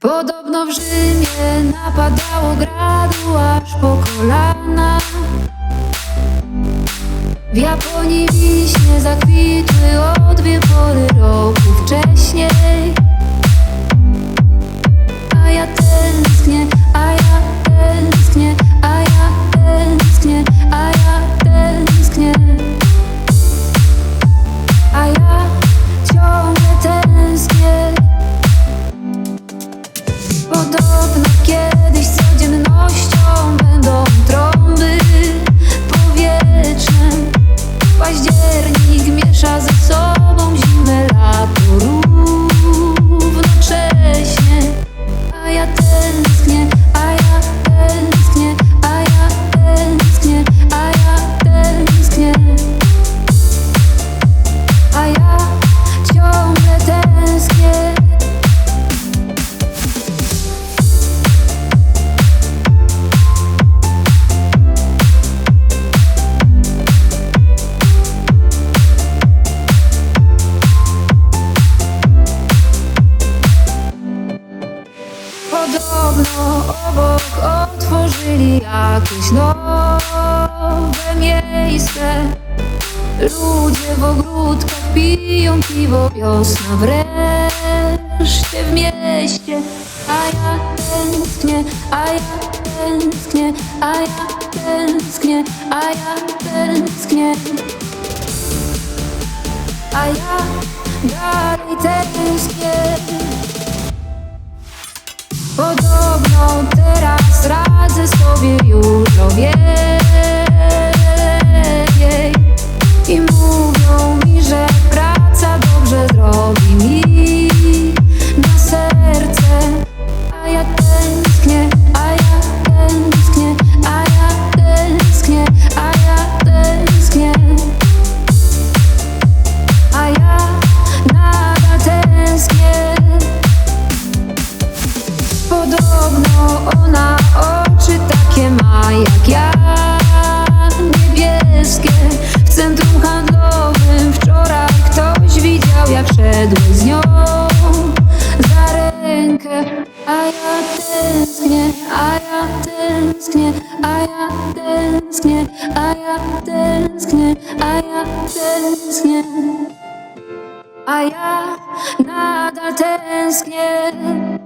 Podobno w Rzymie napadało gradu aż po kolana. W Japonii wiśnie zakwitły Podobno obok otworzyli jakieś nowe miejsce. Ludzie w ogródkach piją piwo, wiosna wreszcie w mieście. A ja tęsknię, a ja tęsknię, a ja tęsknię, a ja tęsknię. A ja dalej tęsknię. Podobno teraz radzę sobie już o Podobno ona oczy takie ma jak ja. Niebieskie w centrum handlowym Wczoraj ktoś widział jak szedłeś z nią Za rękę. A ja tęsknię, a ja tęsknię A ja tęsknię, a ja tęsknię A ja tęsknię. A ja nadal tęsknię